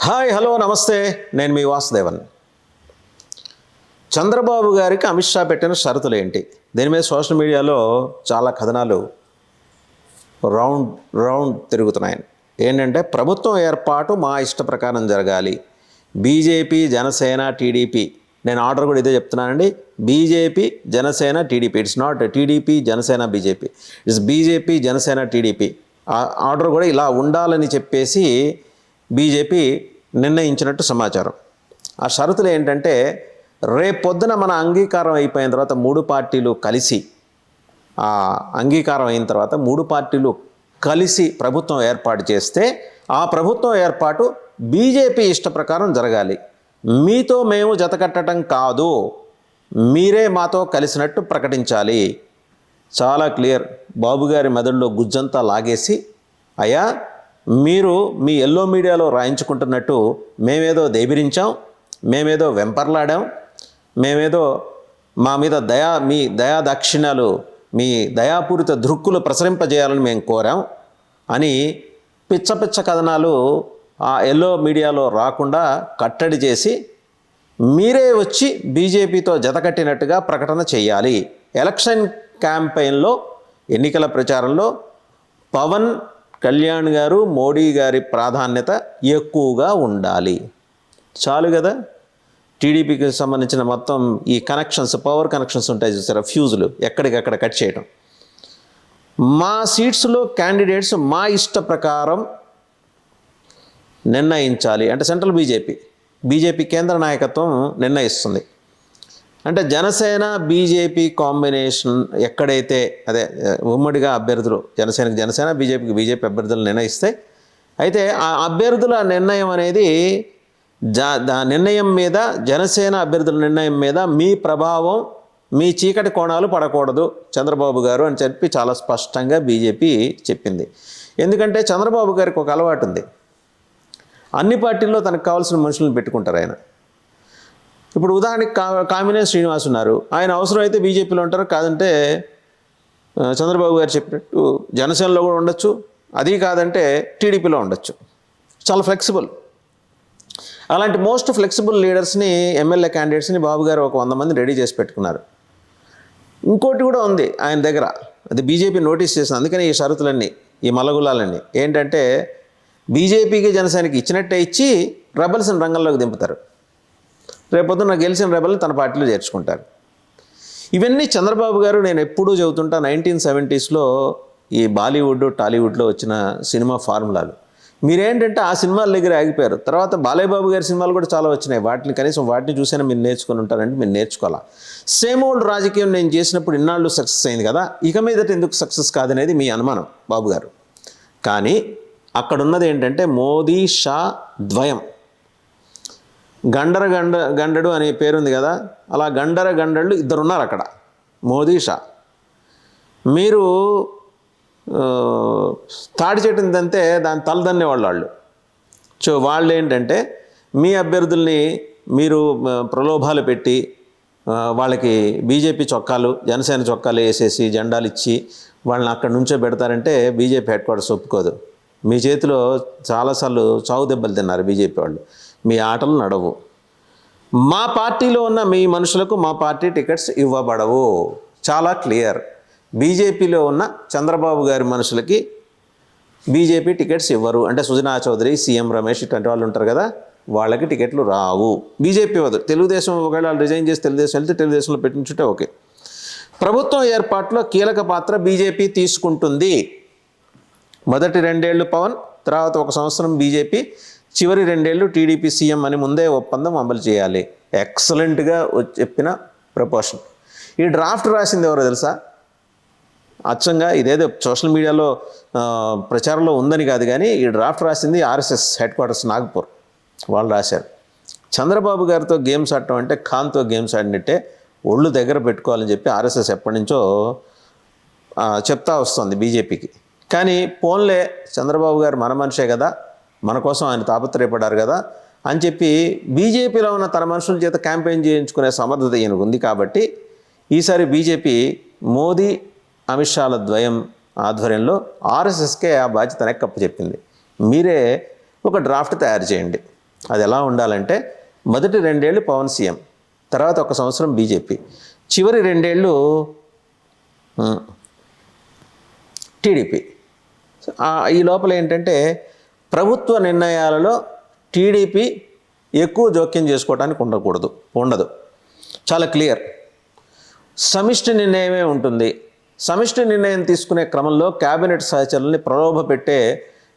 Hi hello నమస్తే. నేను మీ వాసుదేవన్. చంద్రబాబు గారికి అమిత్ షా పెట్టిన షరతులు ఏంటి? దీని మీద సోషల్ మీడియాలో చాలా కథనాలు రౌండ్ రౌండ్ తిరుగుతున్నాయి. ఏంటంటే ప్రభుత్వం ఏర్పాటు మా ఇష్ట ప్రకారం జరగాలి. BJP Janasena TDP. నేను ఆర్డర్ కూడా ఇదే చెప్తున్నానండి. BJP Janasena TDP. It's not TDP Janasena BJP. It's BJP Janasena TDP. Order కూడా ఇలా ఉండాలని చెప్పేసి బీజేపీ నిర్ణయించినట్టు సమాచారం. ఆ షరతులు ఏంటంటే రేపొద్దున మన అంగీకారం అయిపోయిన తర్వాత మూడు పార్టీలు కలిసి ఆ అంగీకారం అయిన తర్వాత మూడు పార్టీలు కలిసి ప్రభుత్వం ఏర్పాటు చేస్తే ఆ ప్రభుత్వం ఏర్పాటు బీజేపీ ఇష్ట ప్రకారం జరగాలి. మీతో మేము జతకట్టడం కాదు మీరే మాతో కలిసినట్టు ప్రకటించాలి. చాలా క్లియర్. బాబుగారి మెదడులో గుజ్జంతా లాగేసి అయ్యా మీరు మీ ఎల్లో మీడియాలో రాయించుకుంటున్నట్టు మేమేదో దేబిరించాం మేమేదో వెంపర్లాడాం మేమేదో మా మీద దయా మీ దయా దాక్షిణ్యాలు మీ దయాపూరిత దృక్కులు ప్రసరింపజేయాలని మేము కోరాం అని పిచ్చ పిచ్చ కథనాలు ఆ ఎల్లో మీడియాలో రాకుండా కట్టడి చేసి మీరే వచ్చి బీజేపీతో జతకట్టినట్టుగా ప్రకటన చేయాలి. ఎలక్షన్ క్యాంపెయిన్లో ఎన్నికల ప్రచారంలో పవన్ కళ్యాణ్ గారు మోడీ గారి ప్రాధాన్యత ఎక్కువగా ఉండాలి. చాలు కదా? టీడీపీకి సంబంధించిన మొత్తం ఈ కనెక్షన్స్ పవర్ కనెక్షన్స్ ఉంటాయి చూసారా? ఫ్యూజులు ఎక్కడికక్కడ కట్ చేయడం మా సీట్స్లో క్యాండిడేట్స్ మా ఇష్ట ప్రకారం నిర్ణయించాలి. అంటే సెంట్రల్ బీజేపీ. బీజేపీ కేంద్ర నాయకత్వం నిర్ణయిస్తుంది. అంటే జనసేన బీజేపీ కాంబినేషన్ ఎక్కడైతే అదే ఉమ్మడిగా అభ్యర్థులు జనసేనకు జనసేన బీజేపీకి బీజేపీ అభ్యర్థులు నిర్ణయిస్తే అయితే ఆ అభ్యర్థుల నిర్ణయం అనేది జా దా నిర్ణయం మీద జనసేన అభ్యర్థుల నిర్ణయం మీద మీ ప్రభావం మీ చీకటి కోణాలు పడకూడదు చంద్రబాబు గారు అని చెప్పి చాలా స్పష్టంగా బీజేపీ చెప్పింది. ఎందుకంటే చంద్రబాబు గారికి ఒక అలవాటు ఉంది. అన్ని పార్టీల్లో తనకు కావాల్సిన మనుషులను పెట్టుకుంటారు ఆయన. ఇప్పుడు ఉదాహరణకి కా కామినే శ్రీనివాస్ ఉన్నారు. ఆయన అవసరం అయితే బీజేపీలో ఉంటారు కాదంటే చంద్రబాబు గారు చెప్పినట్టు జనసేనలో కూడా ఉండొచ్చు అది కాదంటే టీడీపీలో ఉండొచ్చు. చాలా ఫ్లెక్సిబుల్ అలాంటి మోస్ట్ ఫ్లెక్సిబుల్ లీడర్స్ని ఎమ్మెల్యే క్యాండిడేట్స్ని బాబు గారు ఒక వంద మంది రెడీ చేసి పెట్టుకున్నారు. ఇంకోటి కూడా ఉంది ఆయన దగ్గర. అది బీజేపీ నోటీస్ చేసింది. అందుకని ఈ షరతులన్నీ ఈ మలగులాలన్నీ. ఏంటంటే బీజేపీకి జనసేనకి ఇచ్చినట్టే ఇచ్చి రెబల్స్ని రంగంలోకి దింపుతారు. రేపొద్దున గెలిచిన రెబల్ని తన పార్టీలో చేర్చుకుంటారు. ఇవన్నీ చంద్రబాబు గారు నేను ఎప్పుడూ చెబుతుంటా నైన్టీన్ సెవెంటీస్లో ఈ బాలీవుడ్ టాలీవుడ్లో వచ్చిన సినిమా ఫార్ములాలు. మీరేంటంటే ఆ సినిమాల దగ్గర ఆగిపోయారు. తర్వాత బాలయ్యబాబు గారి సినిమాలు కూడా చాలా వచ్చినాయి. వాటిని కనీసం వాటిని చూసైనా మీరు నేర్చుకొని ఉంటారంటే మీరు నేర్చుకోవాలా. సేమ్ ఓల్డ్ రాజకీయం నేను చేసినప్పుడు ఇన్నాళ్ళు సక్సెస్ అయింది కదా ఇక మీదట ఎందుకు సక్సెస్ కాదనేది మీ అనుమానం బాబు గారు. కానీ అక్కడున్నది ఏంటంటే మోదీ షా ద్వయం. గండర గండ గండడు అనే పేరుంది కదా అలా గండర గండళ్ళు ఇద్దరు ఉన్నారు అక్కడ మోదీ షా మీరు తాడి చెట్టిందంటే దాని తలదన్నే వాళ్ళు వాళ్ళు. సో వాళ్ళు ఏంటంటే మీ అభ్యర్థుల్ని మీరు ప్రలోభాలు పెట్టి వాళ్ళకి బీజేపీ చొక్కాలు జనసేన చొక్కాలు వేసేసి జెండాలు ఇచ్చి వాళ్ళని అక్కడ నుంచో పెడతారంటే బీజేపీ హెడ్ క్వార్టర్స్ ఒప్పుకోదు. మీ చేతిలో చాలాసార్లు చావు దెబ్బలు తిన్నారు బీజేపీ వాళ్ళు. మీ ఆటలు నడవు. మా పార్టీలో ఉన్న మీ మనుషులకు మా పార్టీ టికెట్స్ ఇవ్వబడవు. చాలా క్లియర్. బీజేపీలో ఉన్న చంద్రబాబు గారి మనుషులకి బీజేపీ టికెట్స్ ఇవ్వరు. అంటే సుజనా చౌదరి సీఎం రమేష్ ఇటువంటి వాళ్ళు ఉంటారు కదా వాళ్ళకి టికెట్లు రావు. బీజేపీ వద్దు. తెలుగుదేశం ఒకవేళ వాళ్ళు రిజైన్ చేసి తెలుగుదేశం వెళ్తే తెలుగుదేశంలో పెట్టించుంటే ఓకే. ప్రభుత్వం ఏర్పాటులో కీలక పాత్ర బీజేపీ తీసుకుంటుంది. మొదటి రెండేళ్ళు పవన్ తర్వాత ఒక సంవత్సరం బీజేపీ చివరి రెండేళ్ళు టీడీపీ సీఎం అని ముందే ఒప్పందం అమలు చేయాలి. ఎక్సలెంట్గా చెప్పిన ప్రపోషన్. ఈ డ్రాఫ్ట్ రాసింది ఎవరో తెలుసా? అచ్చంగా ఇదేదో సోషల్ మీడియాలో ప్రచారంలో ఉందని కాదు కానీ ఈ డ్రాఫ్ట్ రాసింది ఆర్ఎస్ఎస్ హెడ్ క్వార్టర్స్ నాగ్పూర్. వాళ్ళు రాశారు. చంద్రబాబు గారితో గేమ్స్ ఆడటం అంటే ఖాన్తో గేమ్స్ ఆడినట్టే ఒళ్ళు దగ్గర పెట్టుకోవాలని చెప్పి ఆర్ఎస్ఎస్ ఎప్పటి నుంచో చెప్తా వస్తుంది బీజేపీకి. కానీ పోన్లే చంద్రబాబు గారు మన మనిషే కదా మన కోసం ఆయన తాపత్రయపడ్డారు కదా అని చెప్పి బీజేపీలో ఉన్న తన మనుషుల చేత క్యాంపెయిన్ చేయించుకునే సమర్థత ఈయనకు ఉంది కాబట్టి ఈసారి బీజేపీ మోదీ అమిత్ షాల ద్వయం ఆధ్వర్యంలో ఆర్ఎస్ఎస్కే ఆ బాధ్యత కప్పు చెప్పింది మీరే ఒక డ్రాఫ్ట్ తయారు చేయండి. అది ఎలా ఉండాలంటే మొదటి రెండేళ్ళు పవన్ సీఎం తర్వాత ఒక సంవత్సరం బీజేపీ చివరి రెండేళ్ళు టీడీపీ. ఈ లోపల ఏంటంటే ప్రభుత్వ నిర్ణయాలలో టీడీపీ ఎక్కువ జోక్యం చేసుకోవడానికి ఉండకూడదు ఉండదు. చాలా క్లియర్. సమిష్టి నిర్ణయమే ఉంటుంది. సమిష్టి నిర్ణయం తీసుకునే క్రమంలో కేబినెట్ సహచరుల్ని ప్రలోభ పెట్టే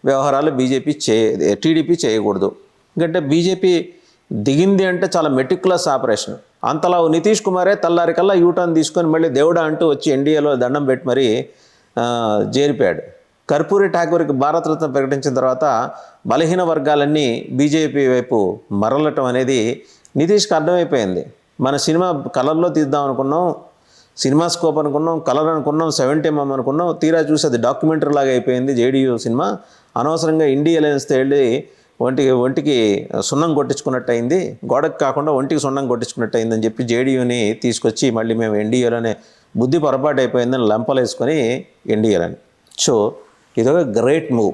వ్యవహారాలు బీజేపీ చే టీడీపీ చేయకూడదు. ఎందుకంటే బీజేపీ దిగింది అంటే చాలా మెటిక్యులస్ ఆపరేషన్. అంతలా నితీష్ కుమారే తల్లారికల్లా యూటర్న్ తీసుకొని మళ్ళీ దేవుడా అంటూ వచ్చి ఎన్డీఏలో దండం పెట్టి మరీ ఆ, కర్పూరి ఠాకూర్కి భారతరత్న ప్రకటించిన తర్వాత బలహీన వర్గాలన్నీ బీజేపీ వైపు మరలటం అనేది నితీష్కి అర్థమైపోయింది. మన సినిమా కలర్లో తీద్దాం అనుకున్నాం సినిమా స్కోప్ అనుకున్నాం కలర్ అనుకున్నాం సెవెంటీ ఎంఎం అనుకున్నాం తీరా చూసి అది డాక్యుమెంటరీ లాగా అయిపోయింది జేడీయూ సినిమా. అనవసరంగా ఇండియా అలయన్స్తో వెళ్ళి ఒంటికి ఒంటికి సున్నం కొట్టించుకున్నట్టు అయింది గోడకు కాకుండా ఒంటికి సున్నం కొట్టించుకున్నట్టు అయిందని చెప్పి జేడీయూని తీసుకొచ్చి మళ్ళీ మేము ఎన్డీఏలోనే బుద్ధి పొరపాటు అయిపోయిందని లంపలేసుకొని ఎన్డీఏలని. సో ఇదొక గ్రేట్ మూవ్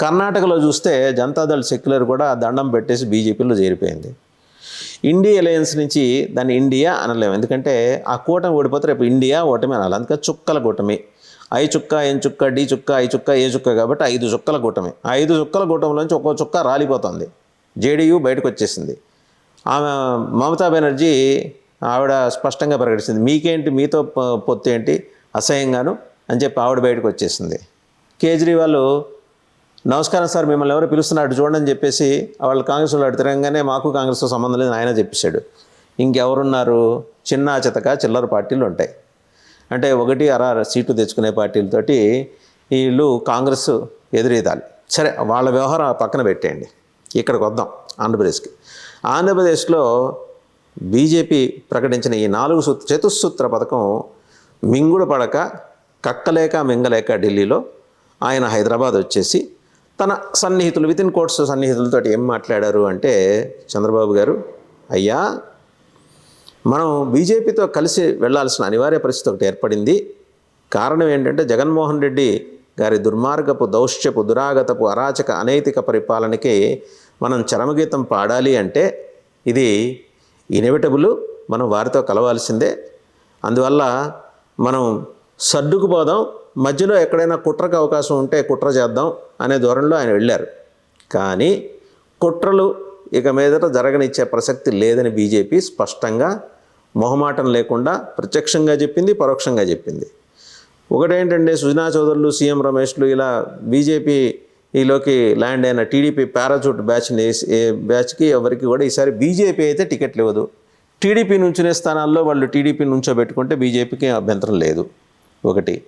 కర్ణాటకలో చూస్తే జనతాదళ్ సెక్యులర్ కూడా దండం పెట్టేసి బీజేపీలో చేరిపోయింది. ఇండియా అలయన్స్ నుంచి దాన్ని ఇండియా అనలేము. ఎందుకంటే ఆ కూటమి ఓడిపోతే రేపు ఇండియా ఓటమి అనాలి. అందుకని చుక్కల కూటమి. ఐ చుక్క ఎన్ చుక్క డి చుక్క ఐ చుక్క ఏ చుక్క కాబట్టి ఐదు చుక్కల కూటమి. ఆ ఐదు చుక్కల కూటమిలోంచి ఒక్కో చుక్క రాలిపోతుంది. జేడీయూ బయటకు వచ్చేసింది. ఆమె మమతా బెనర్జీ ఆవిడ స్పష్టంగా ప్రకటించింది. మీకేంటి? మీతో పొత్తు ఏంటి? అసహ్యంగాను అని చెప్పి ఆవిడ బయటకు వచ్చేసింది. కేజ్రీవాల్ నమస్కారం సార్ మిమ్మల్ని ఎవరు పిలుస్తున్నారు చూడండి అని చెప్పేసి వాళ్ళు కాంగ్రెస్ వాళ్ళు అటు మాకు కాంగ్రెస్తో సంబంధం లేదు ఆయన చెప్పేశాడు. ఇంకెవరున్నారు? చిన్న చితక చిల్లర పార్టీలు ఉంటాయి. అంటే ఒకటి అర సీటు తెచ్చుకునే పార్టీలతోటి వీళ్ళు కాంగ్రెస్ ఎదురీదాలి. సరే వాళ్ళ వ్యవహారం పక్కన పెట్టేయండి. ఇక్కడికి వద్దాం ఆంధ్రప్రదేశ్కి. ఆంధ్రప్రదేశ్లో బీజేపీ ప్రకటించిన ఈ నాలుగు సూత్ర చతుస్సూత్ర పథకం మింగుడు పడక కక్కలేక మింగలేక ఢిల్లీలో ఆయన హైదరాబాద్ వచ్చేసి తన సన్నిహితులు వితిన్ కోట్స్ కోర్ట్స్ సన్నిహితులతో ఏం మాట్లాడారు అంటే చంద్రబాబు గారు అయ్యా మనం బీజేపీతో కలిసి వెళ్ళాల్సిన అనివార్య పరిస్థితి ఒకటి ఏర్పడింది. కారణం ఏంటంటే జగన్మోహన్ రెడ్డి గారి దుర్మార్గపు దౌష్యపు దురాగతపు అరాచక అనైతిక పరిపాలనకి మనం చరమగీతం పాడాలి అంటే ఇది ఇనెవిటబుల్ మనం వారితో కలవాల్సిందే. అందువల్ల మనం సర్దుకుపోదాం మధ్యలో ఎక్కడైనా కుట్రకు అవకాశం ఉంటే కుట్ర చేద్దాం అనే ధోరణిలో ఆయన వెళ్ళారు. కానీ కుట్రలు ఇక మీదట జరగనిచ్చే ప్రసక్తి లేదని బీజేపీ స్పష్టంగా మొహమాటం లేకుండా ప్రత్యక్షంగా చెప్పింది పరోక్షంగా చెప్పింది. ఒకటేంటంటే సుజనా చౌదరులు సీఎం రమేష్లు ఇలా బీజేపీ ఈలోకి ల్యాండ్ అయిన టీడీపీ పారాచూట్ బ్యాచ్ని ఏ బ్యాచ్కి ఎవరికి కూడా ఈసారి బీజేపీ అయితే టికెట్లు ఇవ్వదు. టీడీపీ నుంచునే స్థానాల్లో వాళ్ళు టీడీపీ నుంచో పెట్టుకుంటే బీజేపీకి అభ్యంతరం లేదు. ఒకటి.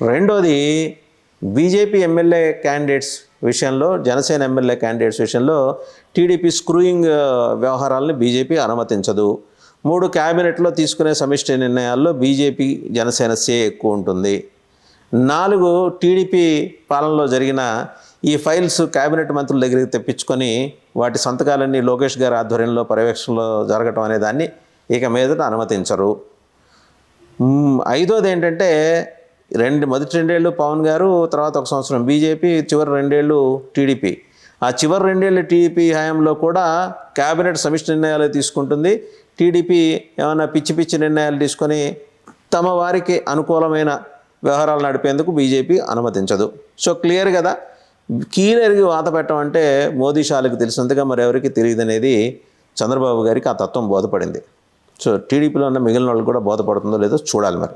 రెండోది బీజేపీ ఎమ్మెల్యే క్యాండిడేట్స్ విషయంలో జనసేన ఎమ్మెల్యే క్యాండిడేట్స్ విషయంలో టీడీపీ స్క్రూయింగ్ uh, వ్యవహారాలను బీజేపీ అనుమతించదు. మూడు క్యాబినెట్లో తీసుకునే సమిష్టి నిర్ణయాల్లో బీజేపీ జనసేన సే ఎక్కువ ఉంటుంది. నాలుగు టీడీపీ పాలనలో జరిగిన ఈ ఫైల్స్ క్యాబినెట్ మంత్రుల దగ్గరికి తెప్పించుకొని వాటి సంతకాలన్నీ లోకేష్ గారి ఆధ్వర్యంలో పర్యవేక్షణలో జరగటం అనే దాన్ని ఇక మీదట అనుమతించరు. ఐదోది ఏంటంటే రెండు మొదటి రెండేళ్ళు పవన్ గారు తర్వాత ఒక సంవత్సరం బీజేపీ చివరి రెండేళ్ళు టీడీపీ. ఆ చివరి రెండేళ్ళు టీడీపీ హయాంలో కూడా కేబినెట్ సమిష్టి నిర్ణయాలు తీసుకుంటుంది. టీడీపీ ఏమైనా పిచ్చి పిచ్చి నిర్ణయాలు తీసుకొని తమ వారికి అనుకూలమైన వ్యవహారాలు నడిపేందుకు బీజేపీ అనుమతించదు. సో క్లియర్ కదా? కీలరిగి వాత పెట్టమంటే మోదీ షాలకు తెలిసినంతగా మరెవరికి తెలియదు అనేది చంద్రబాబు గారికి ఆ తత్వం బోధపడింది. సో టీడీపీలో ఉన్న మిగిలిన వాళ్ళు కూడా బోధపడుతుందో లేదో చూడాలి మరి.